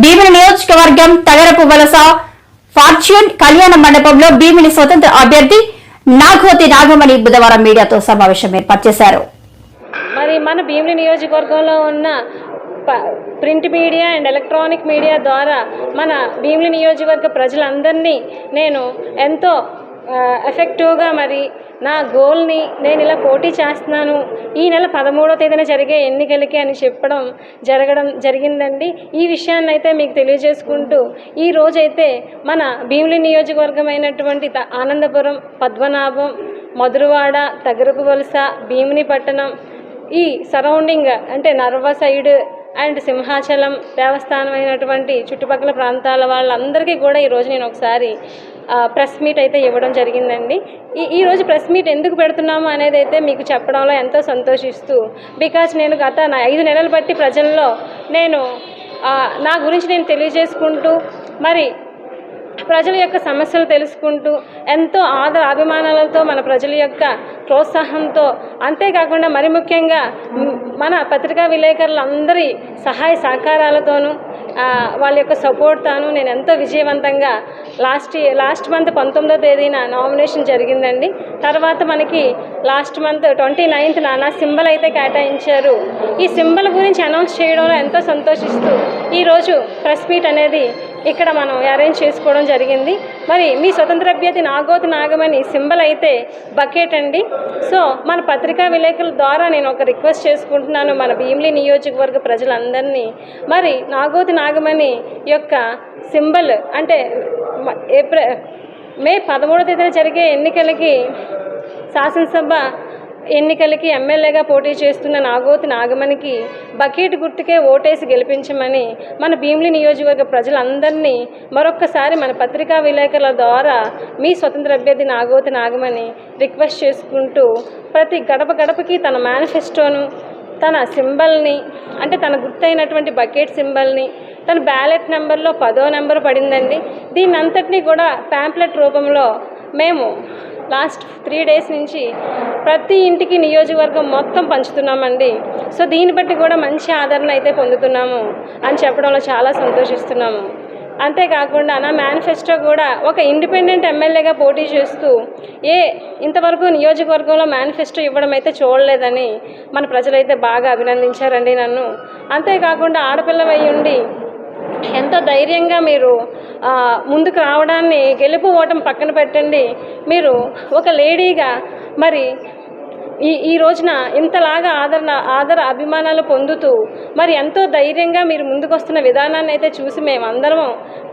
భీమిని నియోజకవర్గం తగరపు వలస ఫార్చ్యూన్ కళ్యాణ మండపంలో భీమిని స్వతంత్ర అభ్యర్థి నాగోతి నాగమణి బుధవారం మీడియాతో సమావేశం ఏర్పాటు చేశారు. మరి మన భీమిని నియోజకవర్గంలో ఉన్న ప- print media and electronic media ద్వారా మన భీమిలి నియోజకవర్గ ప్రజలందరినీ నేను ఎంతో ఎఫెక్టివ్గా మరి నా గోల్ని నేను ఇలా పోటీ చేస్తున్నాను. ఈ నెల పదమూడో తేదీన జరిగే ఎన్నికలకి అని చెప్పడం జరగడం జరిగిందండి. ఈ విషయాన్ని అయితే మీకు తెలియజేసుకుంటూ ఈ రోజైతే మన భీమిలి నియోజకవర్గం అయినటువంటి ఆనందపురం పద్మనాభం మధురవాడ తగరపు వలస భీమిని పట్టణం ఈ సరౌండింగ్ అంటే నర్వ సైడ్ అండ్ సింహాచలం దేవస్థానం అయినటువంటి చుట్టుపక్కల ప్రాంతాల వాళ్ళందరికీ కూడా ఈరోజు నేను ఒకసారి ప్రెస్ మీట్ అయితే ఇవ్వడం జరిగిందండి. ఈ ఈరోజు ప్రెస్ మీట్ ఎందుకు పెడుతున్నాము అనేది అయితే మీకు చెప్పడంలో ఎంతో సంతోషిస్తూ బికాజ్ నేను గత ఐదు నెలలు బట్టి ప్రజల్లో నేను నా గురించి నేను తెలియజేసుకుంటూ మరి ప్రజల యొక్క సమస్యలు తెలుసుకుంటూ ఎంతో ఆదర అభిమానాలతో మన ప్రజల యొక్క ప్రోత్సాహంతో అంతేకాకుండా మరి ముఖ్యంగా మన పత్రికా విలేకరులందరి సహాయ సహకారాలతోనూ వాళ్ళ యొక్క సపోర్ట్ తాను నేను ఎంతో విజయవంతంగా లాస్ట్ లాస్ట్ మంత్ పంతొమ్మిదో తేదీన నామినేషన్ జరిగిందండి. తర్వాత మనకి లాస్ట్ మంత్ ట్వంటీ నైన్త్ నా సింబల్ అయితే కేటాయించారు. ఈ సింబల్ గురించి అనౌన్స్ చేయడంలో ఎంతో సంతోషిస్తూ ఈరోజు ప్రెస్ మీట్ అనేది ఇక్కడ మనం అరేంజ్ చేసుకోవడం జరిగింది. మరి మీ స్వతంత్ర అభ్యర్థి నాగోతి నాగమని సింబల్ అయితే బకెట్ అండి. సో మన పత్రికా విలేకరుల ద్వారా నేను ఒక రిక్వెస్ట్ చేసుకుంటున్నాను మన భీమిలి నియోజకవర్గ ప్రజలందరినీ. మరి నాగోతి నాగమణి యొక్క సింబల్ అంటే ఏప్రిల్ మే పదమూడో తేదీన జరిగే ఎన్నికలకి శాసనసభ ఎన్నికలకి ఎమ్మెల్యేగా పోటీ చేస్తున్న నాగోతి నాగమణికి బకెట్ గుర్తుకే ఓటేసి గెలిపించమని మన భీమిలి నియోజకవర్గ ప్రజలందరినీ మరొక్కసారి మన పత్రికా విలేకరుల ద్వారా మీ స్వతంత్ర అభ్యర్థి నాగోతి నాగమణి రిక్వెస్ట్ చేసుకుంటూ ప్రతి గడప గడపకి తన మేనిఫెస్టోను తన సింబల్ని అంటే తన గుర్తైనటువంటి బకెట్ సింబల్ని తన బ్యాలెట్ నెంబర్లో పదో నెంబర్ పడిందండి. దీన్ని అంతటినీ కూడా ప్యాంప్లెట్ రూపంలో మేము లాస్ట్ త్రీ డేస్ నుంచి ప్రతి ఇంటికి నియోజకవర్గం మొత్తం పంచుతున్నామండి. సో దీన్ని బట్టి కూడా మంచి ఆదరణ అయితే పొందుతున్నాము అని చెప్పడంలో చాలా సంతోషిస్తున్నాము. అంతేకాకుండా నా మేనిఫెస్టో కూడా ఒక ఇండిపెండెంట్ ఎమ్మెల్యేగా పోటీ చేస్తూ ఏ ఇంతవరకు నియోజకవర్గంలో మేనిఫెస్టో ఇవ్వడం అయితే చూడలేదని మన ప్రజలైతే బాగా అభినందించారండి నన్ను. అంతేకాకుండా ఆడపిల్లవై ఉండి ఎంతో ధైర్యంగా మీరు ముందుకు రావడాన్ని గెలుపు ఓటం పక్కన పెట్టండి. మీరు ఒక లేడీగా మరి ఈ ఈ రోజున ఇంతలాగా ఆదరణ ఆదర అభిమానాలు పొందుతూ మరి ఎంతో ధైర్యంగా మీరు ముందుకు వస్తున్న విధానాన్ని అయితే చూసి మేము అందరం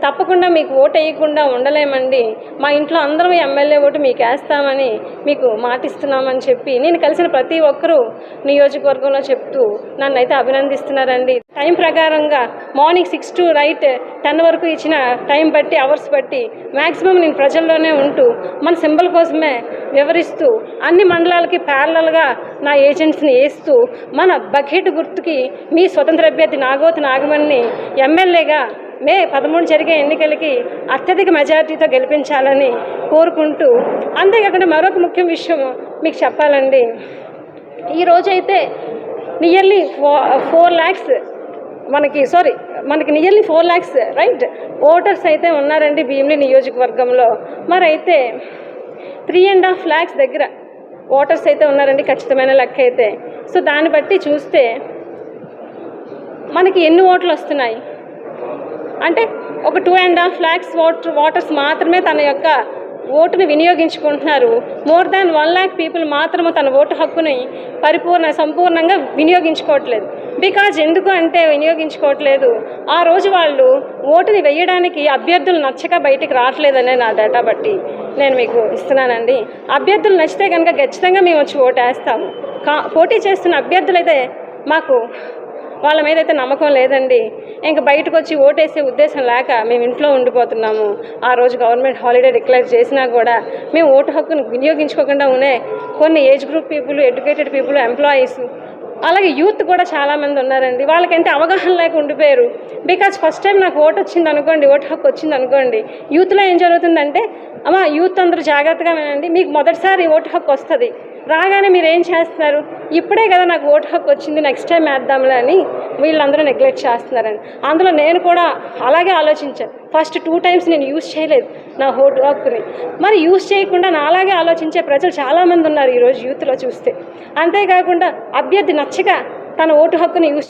తప్పకుండా మీకు ఓటు వేయకుండా ఉండలేమండి. మా ఇంట్లో అందరం ఎమ్మెల్యే ఓటు మీకు వేస్తామని మీకు మాటిస్తున్నామని చెప్పి నేను కలిసిన ప్రతి ఒక్కరూ నియోజకవర్గంలో చెప్తూ నన్ను అయితే అభినందిస్తున్నారండి. టైం ప్రకారంగా morning six to right ten వరకు ఇచ్చిన టైం బట్టి అవర్స్ బట్టి మ్యాక్సిమం నేను ప్రజల్లోనే ఉంటూ మన సింబల్ కోసమే వివరిస్తూ అన్ని మండలాలకి ప్యారలల్గా నా ఏజెంట్స్ని వేస్తూ మన బకెట్ గుర్తుకి మీ స్వతంత్ర అభ్యర్థి నాగోతి నాగమణిని ఎమ్మెల్యేగా మే పదమూడు జరిగే ఎన్నికలకి అత్యధిక మెజారిటీతో గెలిపించాలని కోరుకుంటూ అంతేకాకుండా మరొక ముఖ్య విషయం మీకు చెప్పాలండి. ఈ రోజైతే నియర్లీ ఫో ఫోర్ ల్యాక్స్ మనకి సారీ మనకి nearly four lakhs right voters అయితే ఉన్నారండి భీమిలి నియోజకవర్గంలో. మరి అయితే త్రీ అండ్ హాఫ్ ల్యాక్స్ దగ్గర ఓటర్స్ అయితే ఉన్నారండి ఖచ్చితమైన లెక్క అయితే. సో దాన్ని బట్టి చూస్తే మనకి ఎన్ని ఓట్లు వస్తున్నాయి? అంటే ఒక two and half lakhs voter voters మాత్రమే తన యొక్క ఓటుని వినియోగించుకుంటున్నారు. More than one lakh people మాత్రమే తన ఓటు హక్కుని పరిపూర్ణ సంపూర్ణంగా వినియోగించుకోవట్లేదు. బికాజ్ ఎందుకు అంటే వినియోగించుకోవట్లేదు. ఆ రోజు వాళ్ళు ఓటుని వేయడానికి అభ్యర్థులు నచ్చక బయటికి రావట్లేదనే నా డేటా బట్టి నేను మీకు ఇస్తున్నానండి. అభ్యర్థులు నచ్చితే కనుక ఖచ్చితంగా మేము వచ్చి ఓటు వేస్తాము కా పోటీ చేస్తున్న అభ్యర్థులైతే మాకు వాళ్ళ మీద అయితే నమ్మకం లేదండి. ఇంక బయటకు వచ్చి ఓటేసే ఉద్దేశం లేక మేము ఇంట్లో ఉండిపోతున్నాము. ఆ రోజు గవర్నమెంట్ హాలిడే డిక్లేర్ చేసినా కూడా మేము ఓటు హక్కును వినియోగించుకోకుండా ఉనే కొన్ని age group people educated people employees అలాగే యూత్ కూడా చాలామంది ఉన్నారండి. వాళ్ళకంటే అవగాహన లేక ఉండిపోయారు. బికాజ్ ఫస్ట్ టైం నాకు ఓటు వచ్చింది అనుకోండి ఓటు హక్కు వచ్చింది అనుకోండి యూత్లో ఏం జరుగుతుందంటే అమ్మ యూత్ అందరూ జాగ్రత్తగా వినండి మీకు మొదటిసారి ఓటు హక్కు వస్తుంది. రాగానే మీరు ఏం చేస్తున్నారు? ఇప్పుడే కదా నాకు ఓటు హక్కు వచ్చింది నెక్స్ట్ టైం వేద్దాంలే అని వీళ్ళందరూ నెగ్లెక్ట్ చేస్తున్నారని. అందులో నేను కూడా అలాగే ఆలోచించాను. ఫస్ట్ టూ టైమ్స్ నేను యూజ్ చేయలేదు నా ఓటు హక్కుని. మరి యూజ్ చేయకుండా నా అలాగే ఆలోచించే ప్రజలు చాలామంది ఉన్నారు ఈరోజు యూత్లో చూస్తే. అంతేకాకుండా అభ్యర్థి నచ్చక తన ఓటు హక్కుని యూజ్